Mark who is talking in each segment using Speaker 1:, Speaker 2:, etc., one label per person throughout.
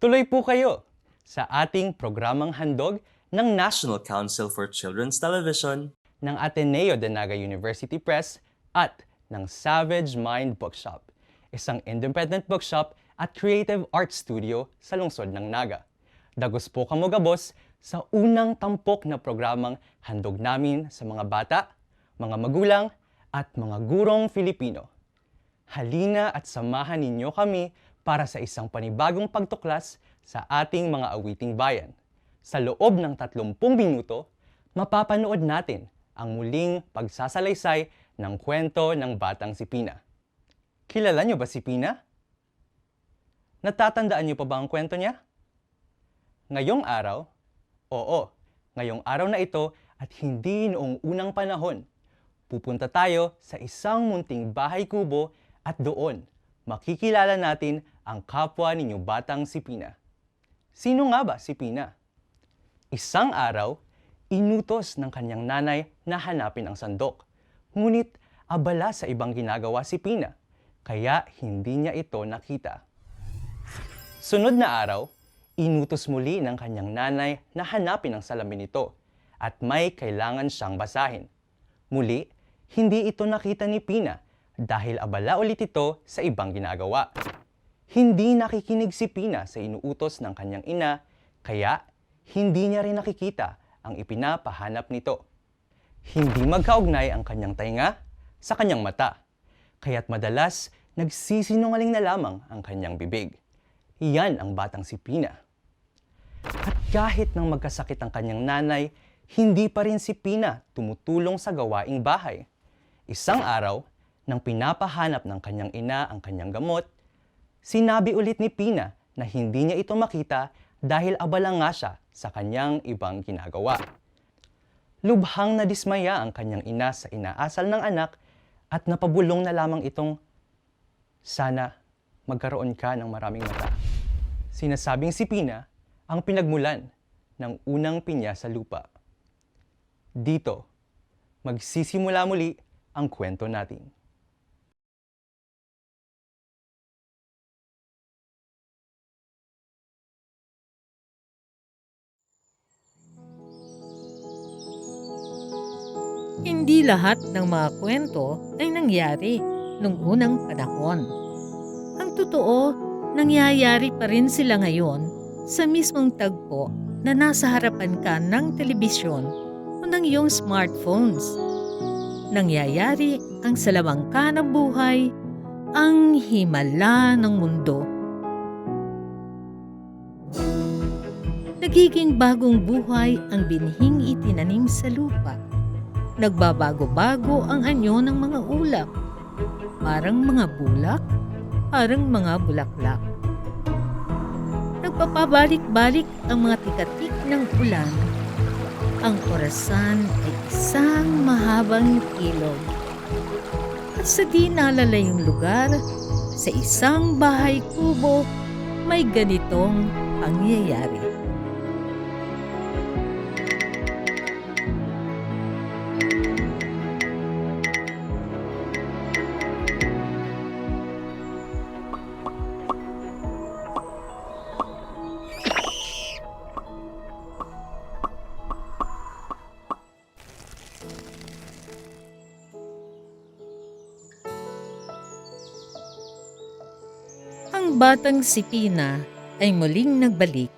Speaker 1: Tuloy po kayo sa ating programang handog ng National
Speaker 2: Council for Children's Television,
Speaker 1: ng Ateneo de Naga University Press at ng Savage Mind Bookshop, isang independent bookshop at creative art studio sa lungsod ng Naga. Dagos po kamo gabos sa unang tampok na programang handog namin sa mga bata, mga magulang at mga gurong Filipino. Halina at samahan ninyo kami para sa isang panibagong pagtuklas sa ating mga awiting bayan. Sa loob ng 30 minuto, mapapanood natin ang muling pagsasalaysay ng kwento ng Batang si Pina. Kilala niyo ba si Pina? Natatandaan niyo pa ba ang kwento niya? Ngayong araw, oo, ngayong araw na ito at hindi noong unang panahon, pupunta tayo sa isang munting bahay kubo at doon makikilala natin ang kapwa ninyo batang si Pina. Sino nga ba si Pina? Isang araw, inutos ng kanyang nanay na hanapin ang sandok. Ngunit abala sa ibang ginagawa si Pina, kaya hindi niya ito nakita. Sunod na araw, inutos muli ng kanyang nanay na hanapin ang salamin nito at may kailangan siyang basahin. Muli, hindi ito nakita ni Pina dahil abala ulit ito sa ibang ginagawa. Hindi nakikinig si Pina sa inuutos ng kanyang ina, kaya hindi niya rin nakikita ang ipinapahanap nito. Hindi magkaugnay ang kanyang tainga sa kanyang mata, kaya't madalas nagsisinungaling na lamang ang kanyang bibig. Iyan ang batang si Pina. At kahit nang magkasakit ang kanyang nanay, hindi pa rin si Pina tumutulong sa gawaing bahay. Isang araw, nang pinapahanap ng kanyang ina ang kanyang gamot, sinabi ulit ni Pina na hindi niya ito makita dahil abala nga siya sa kanyang ibang ginagawa. Lubhang nadismaya ang kanyang ina sa inaasal ng anak at napabulong na lamang itong, Sana magkaroon ka ng maraming mata. Sinasabing si Pina ang pinagmulan ng unang pinya sa lupa. Dito, magsisimula muli ang kwento natin.
Speaker 3: Hindi lahat ng mga kwento ay nangyari nung unang panahon. Ang totoo, nangyayari pa rin sila ngayon sa mismong tagpo na nasa harapan ka ng telebisyon o ng iyong smartphones. Nangyayari ang salawangka ng buhay, ang himala ng mundo. Nagiging bagong buhay ang binhing itinanim sa lupa. Nagbabago-bago ang anyo ng mga ulap. Parang mga bulak, parang mga bulaklak. Nagpapabalik-balik ang mga tikatik ng ulan. Ang orasan ay isang mahabang ilog. At sa di nalalayong lugar, sa isang bahay kubo, may ganitong pangyayari. Batang si Pina ay muling nagbalik.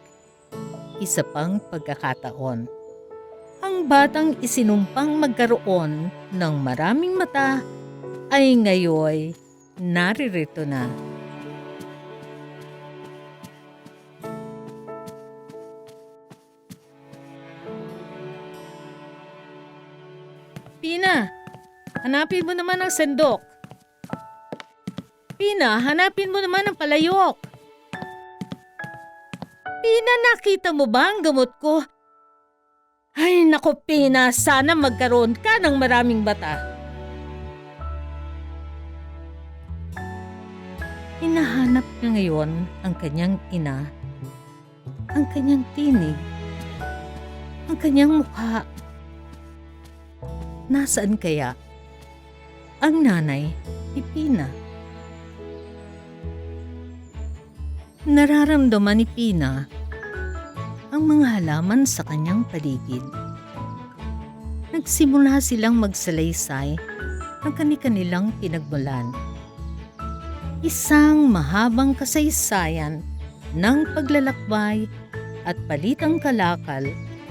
Speaker 3: Isa pang pagkakataon. Ang batang isinumpang magkaroon ng maraming mata ay ngayoy naririto na. Pina, hanapin mo naman ang sandok. Pina, hanapin mo naman ang palayok. Pina, nakita mo ba ang gamot ko? Ay, nako Pina, sana magkaroon ka ng maraming bata. Hinahanap niya ngayon ang kanyang ina, ang kanyang tinig, ang kanyang mukha. Nasaan kaya ang nanay ni Pina? Nararamdaman ni Pina ang mga halaman sa kanyang paligid. Nagsimula silang magsalaysay ng kani-kanilang pinagmulan. Isang mahabang kasaysayan ng paglalakbay at palitang kalakal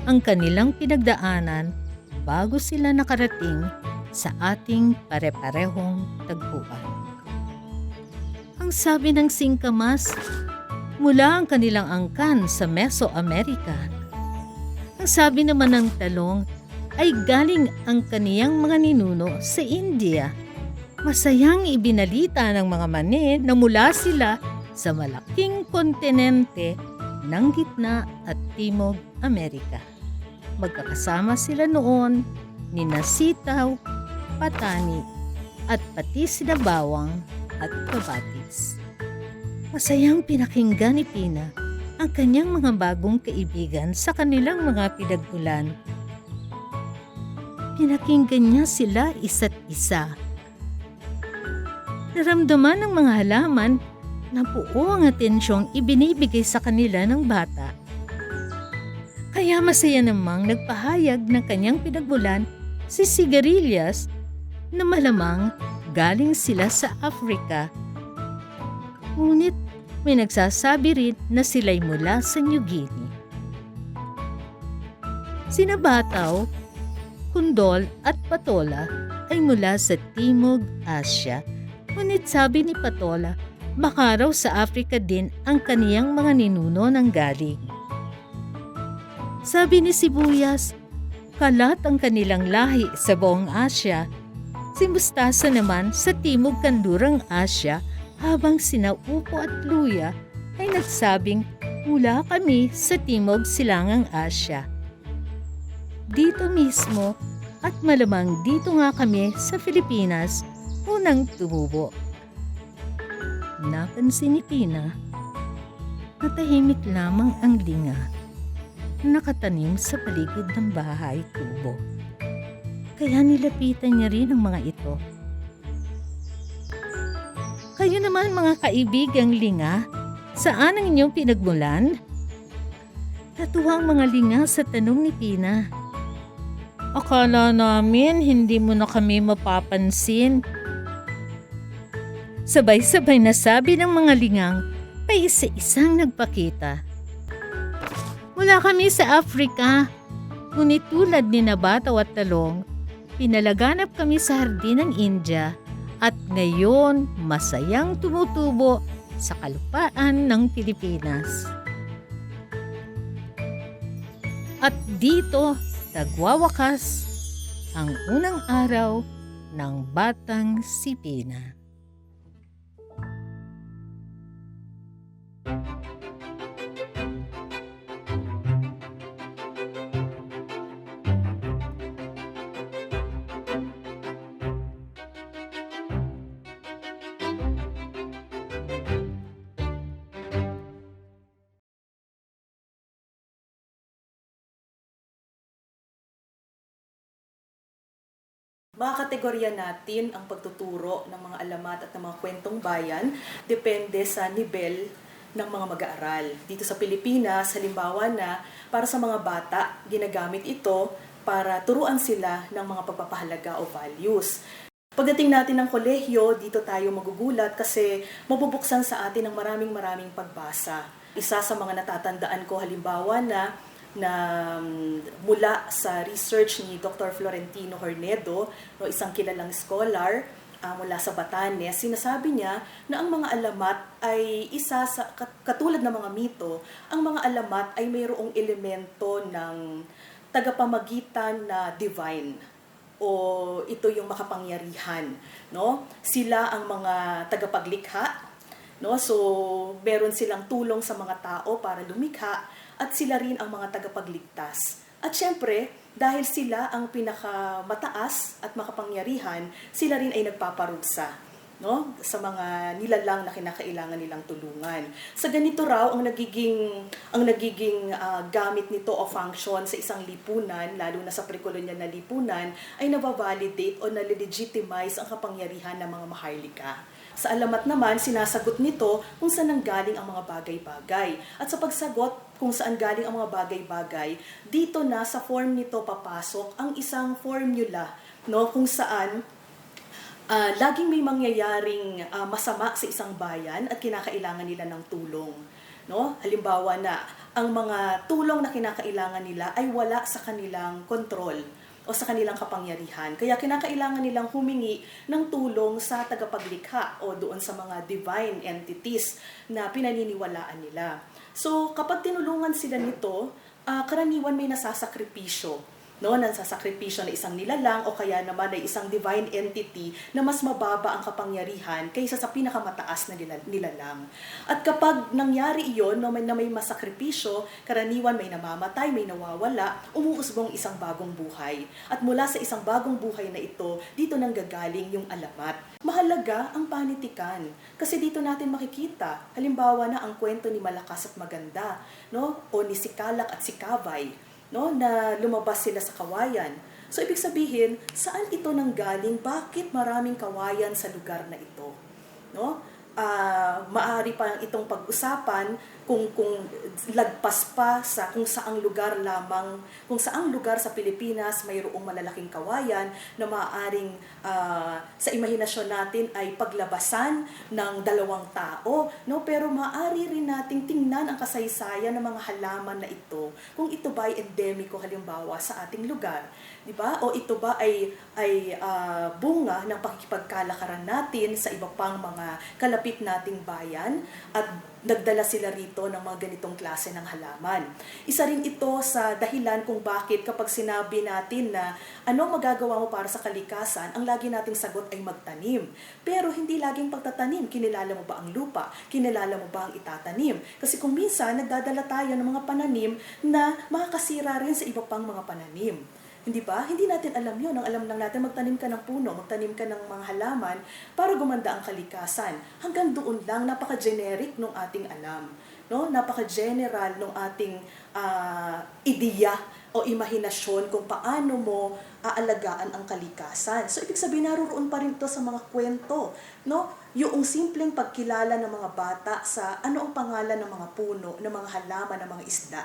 Speaker 3: ang kanilang pinagdaanan bago sila nakarating sa ating pare-parehong tagpuan. Ang sabi ng singkamas, mula ang kanilang angkan sa Mesoamerica. Ang sabi naman ng talong ay galing ang kaniyang mga ninuno sa India. Masayang ibinalita ng mga mani na mula sila sa malaking kontinente ng gitna at timog Amerika. Magkakasama sila noon ni Nasitaw, Patani at pati sina Bawang at Kabatis. Masayang pinakinggan ni Pina ang kanyang mga bagong kaibigan sa kanilang mga pinagmulan. Pinakinggan niya sila isa't isa. Naramdaman ng mga halaman na buo ang atensyong ibinibigay sa kanila ng bata. Kaya masaya namang nagpahayag ng kanyang pinagmulan si Sigarilyas na malamang galing sila sa Africa. Ngunit may nagsasabi rin na sila'y mula sa New Guinea. Sina Bataw, Kundol at Patola ay mula sa Timog Asya. Ngunit sabi ni Patola, baka raw sa Africa din ang kaniyang mga ninuno ng galing. Sabi ni Sibuyas, kalat ang kanilang lahi sa buong Asya. Si Mustasa naman sa Timog Kandurang Asya habang sina Upo at Luya ay nagsabing mula kami sa Timog Silangang Asya. Dito mismo at malamang dito nga kami sa Pilipinas unang tumubo. Napansin ni Pina na lamang ang linga na nakatanim sa paligid ng bahay tubo. Kaya nilapitan niya rin ang mga ito kayo naman mga kaibigang linga, saan ang inyong pinagmulan? Natuwa ang mga linga sa tanong ni Pina. Akala namin hindi mo na kami mapapansin. Sabay-sabay na sabi ng mga lingang pa isa-isang nagpakita. Mula kami sa Afrika, ngunit tulad ni Nabataw at Talong, pinalaganap kami sa hardin ng India at ngayon masayang tumutubo sa kalupaan ng Pilipinas. At dito nagwawakas ang unang araw ng Batang Sipina.
Speaker 4: Makakategorya natin ang pagtuturo ng mga alamat at ng mga kwentong bayan depende sa nivel ng mga mag-aaral. Dito sa Pilipinas, halimbawa na para sa mga bata, ginagamit ito para turuan sila ng mga pagpapahalaga o values. Pagdating natin ng kolehiyo, dito tayo magugulat kasi mabubuksan sa atin ng maraming maraming pagbasa. Isa sa mga natatandaan ko halimbawa na na um, mula sa research ni Dr. Florentino Hornedo, no, isang kilalang scholar uh, mula sa Batanes, sinasabi niya na ang mga alamat ay isa sa kat- katulad ng mga mito, ang mga alamat ay mayroong elemento ng tagapamagitan na divine o ito yung makapangyarihan, no? Sila ang mga tagapaglikha, no? So, meron silang tulong sa mga tao para lumikha at sila rin ang mga tagapagligtas. At syempre, dahil sila ang pinakamataas at makapangyarihan, sila rin ay nagpaparusa no sa mga nilalang na kinakailangan nilang tulungan. Sa ganito raw ang nagiging ang nagiging ah, gamit nito o function sa isang lipunan, lalo na sa prekolonyal na lipunan, ay nababalidate o nalilegitimize ang kapangyarihan ng mga maharlika. Sa alamat naman, sinasagot nito kung saan nanggaling ang mga bagay-bagay. At sa pagsagot kung saan galing ang mga bagay-bagay, dito na sa form nito papasok ang isang formula no kung saan Ah, laging may mangyayaring ah, masama sa isang bayan at kinakailangan nila ng tulong. No? Halimbawa na ang mga tulong na kinakailangan nila ay wala sa kanilang kontrol o sa kanilang kapangyarihan. Kaya kinakailangan nilang humingi ng tulong sa tagapaglikha o doon sa mga divine entities na pinaniniwalaan nila. So kapag tinulungan sila nito, ah, karaniwan may nasasakripisyo no, nansasakripisyo na isang nilalang o kaya naman ay isang divine entity na mas mababa ang kapangyarihan kaysa sa pinakamataas na nila- nilalang. At kapag nangyari iyon, no, may, na may masakripisyo, karaniwan may namamatay, may nawawala, umuusbong isang bagong buhay. At mula sa isang bagong buhay na ito, dito nang gagaling yung alamat. Mahalaga ang panitikan kasi dito natin makikita, halimbawa na ang kwento ni Malakas at Maganda, no, o ni Sikalak at Sikabay, no, na lumabas sila sa kawayan. So ibig sabihin, saan ito nanggaling? Bakit maraming kawayan sa lugar na ito? No? Ah, maaari pa itong pag-usapan kung kung lagpas pa sa kung saang lugar lamang kung saang lugar sa Pilipinas mayroong malalaking kawayan na maaaring ah, sa imahinasyon natin ay paglabasan ng dalawang tao no? Pero maaari rin nating tingnan ang kasaysayan ng mga halaman na ito kung ito ba ay endemiko halimbawa sa ating lugar di ba? O ito ba ay ay ah, bunga ng pakikipagkalakaran natin sa iba pang mga kalapit nating bayan? At nagdala sila rito ng mga ganitong klase ng halaman. Isa rin ito sa dahilan kung bakit kapag sinabi natin na ano magagawa mo para sa kalikasan, ang lagi nating sagot ay magtanim. Pero hindi laging pagtatanim. Kinilala mo ba ang lupa? Kinilala mo ba ang itatanim? Kasi kung minsan, nagdadala tayo ng mga pananim na makakasira rin sa iba pang mga pananim. Hindi ba? Hindi natin alam yun. Ang alam lang natin, magtanim ka ng puno, magtanim ka ng mga halaman para gumanda ang kalikasan. Hanggang doon lang, napaka-generic nung ating alam. No? Napaka-general nung ating ah, ideya o imahinasyon kung paano mo aalagaan ang kalikasan. So, ibig sabihin, naroon pa rin ito sa mga kwento. No? Yung simpleng pagkilala ng mga bata sa ano ang pangalan ng mga puno, ng mga halaman, ng mga isda,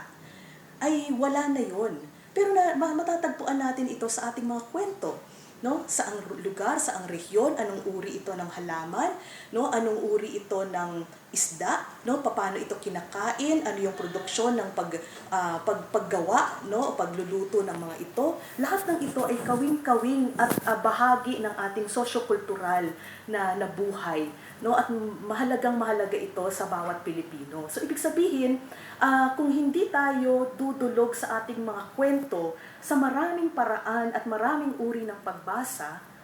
Speaker 4: ay wala na yon. Pero na, ma- matatagpuan natin ito sa ating mga kwento. No? Sa ang lugar, sa ang rehiyon, anong uri ito ng halaman, no? Anong uri ito ng isda, no? Paano ito kinakain, ano yung produksyon ng pag, ah, pag paggawa, no? Pagluluto ng mga ito. Lahat ng ito ay kawing-kawing at ah, bahagi ng ating sosyo-kultural na nabuhay, no? At mahalagang mahalaga ito sa bawat Pilipino. So ibig sabihin, ah, kung hindi tayo dudulog sa ating mga kwento sa maraming paraan at maraming uri ng pagbasa,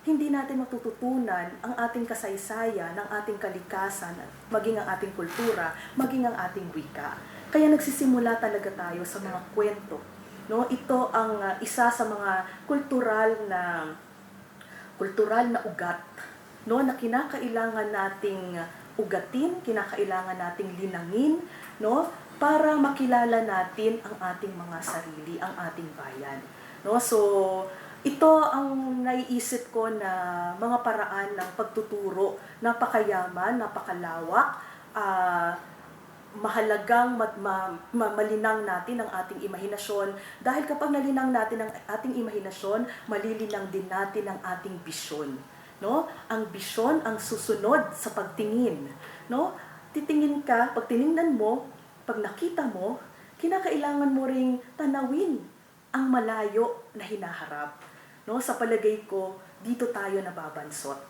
Speaker 4: hindi natin matututunan ang ating kasaysayan, ang ating kalikasan, maging ang ating kultura, maging ang ating wika. Kaya nagsisimula talaga tayo sa mga kwento. No, ito ang ah, isa sa mga kultural na kultural na ugat no na kinakailangan nating ugatin, kinakailangan nating linangin, no, para makilala natin ang ating mga sarili, ang ating bayan. No, so ito ang naiisip ko na mga paraan ng pagtuturo, napakayaman, napakalawak, ah, mahalagang mat, ma, ma- malinang natin ang ating imahinasyon dahil kapag nalinang natin ang ating imahinasyon, malilinang din natin ang ating bisyon no? Ang bisyon ang susunod sa pagtingin, no? Titingin ka, pag tiningnan mo, pag nakita mo, kinakailangan mo ring tanawin ang malayo na hinaharap, no? Sa palagay ko, dito tayo nababansot,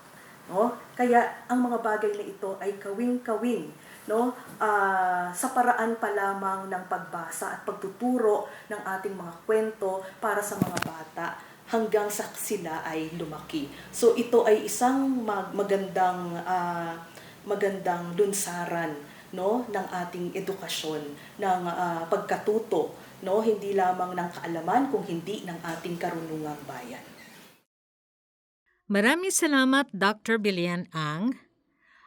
Speaker 4: no? Kaya ang mga bagay na ito ay kawing-kawing, no? Ah, sa paraan pa lamang ng pagbasa at pagtuturo ng ating mga kwento para sa mga bata hanggang sa sila ay lumaki. So ito ay isang mag- magandang ah, magandang lunsaran no ng ating edukasyon ng ah, pagkatuto no hindi lamang ng kaalaman kung hindi ng ating karunungang bayan.
Speaker 3: Maraming salamat Dr. Bilian Ang.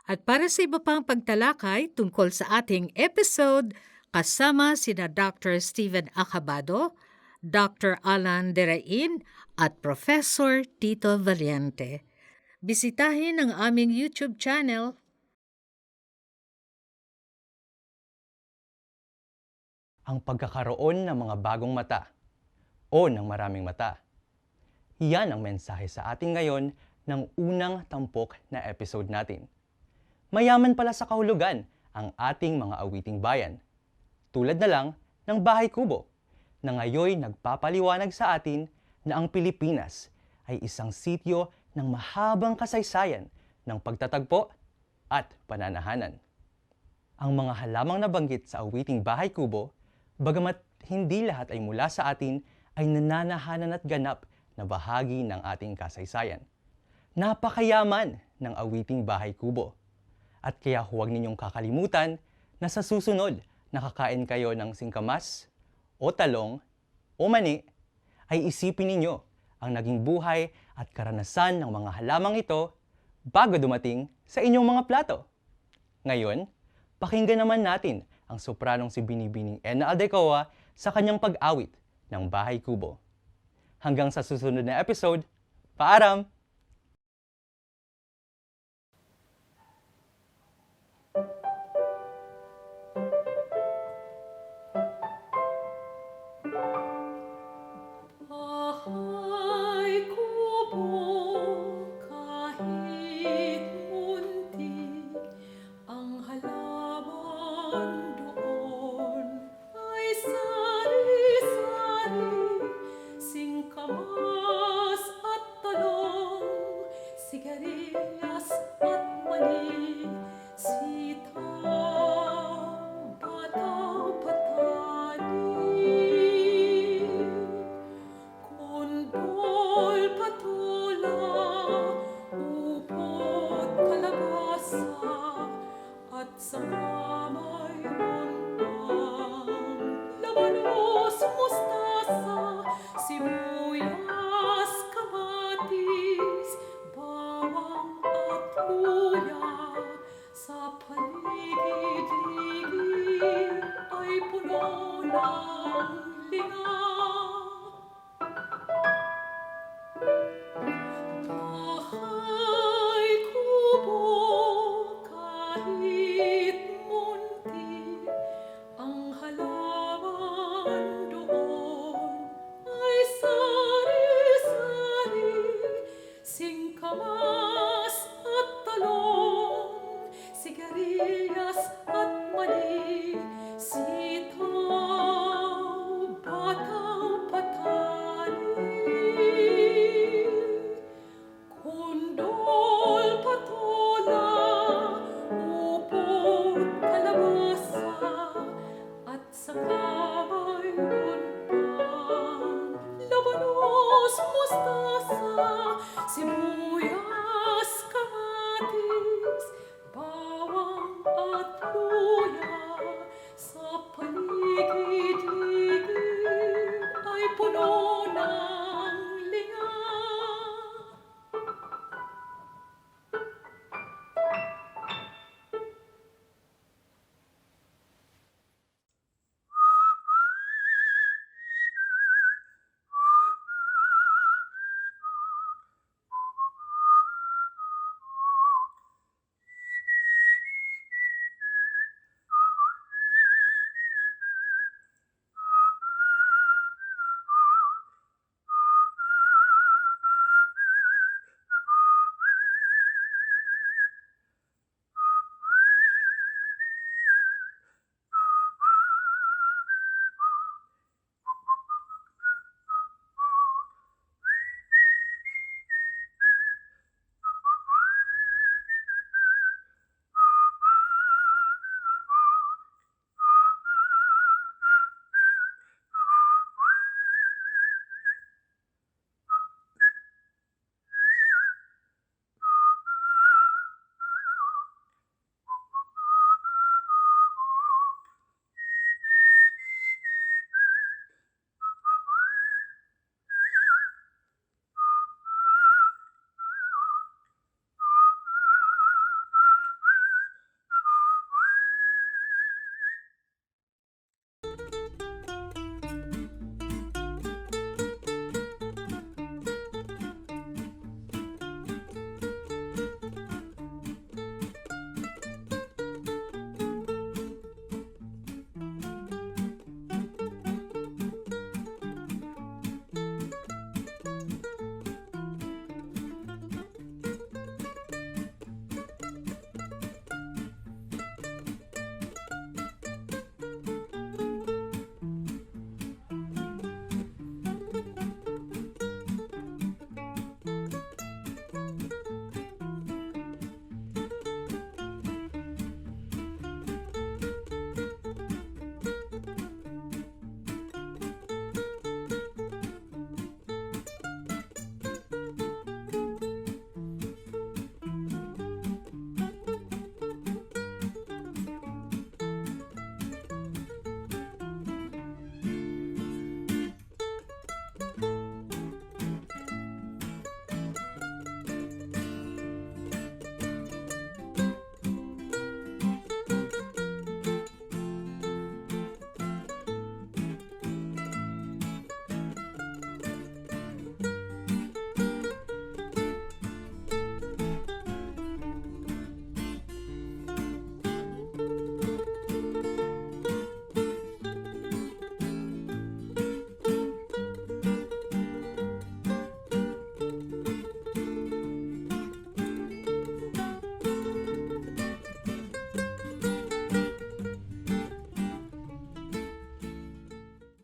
Speaker 3: At para sa iba pang pagtalakay tungkol sa ating episode, kasama sina Dr. Stephen Acabado, Dr. Alan Derain at Professor Tito Valiente. bisitahin ang aming YouTube channel
Speaker 1: ang pagkakaroon ng mga bagong mata o ng maraming mata. Yan ang mensahe sa atin ngayon ng unang tampok na episode natin. Mayaman pala sa kahulugan ang ating mga awiting bayan. Tulad na lang ng Bahay Kubo na ngayoy nagpapaliwanag sa atin na ang Pilipinas ay isang sityo ng mahabang kasaysayan ng pagtatagpo at pananahanan. Ang mga halamang nabanggit sa awiting Bahay Kubo, bagamat hindi lahat ay mula sa atin, ay nananahanan at ganap na bahagi ng ating kasaysayan. Napakayaman ng awiting Bahay Kubo. At kaya huwag ninyong kakalimutan na sa susunod nakakain kayo ng singkamas o talong o mani, ay isipin ninyo ang naging buhay at karanasan ng mga halamang ito bago dumating sa inyong mga plato. Ngayon, pakinggan naman natin ang sopranong si Binibining Ena Aldecoa sa kanyang pag-awit ng Bahay Kubo. Hanggang sa susunod na episode, paaram!
Speaker 5: Puno sibuyas,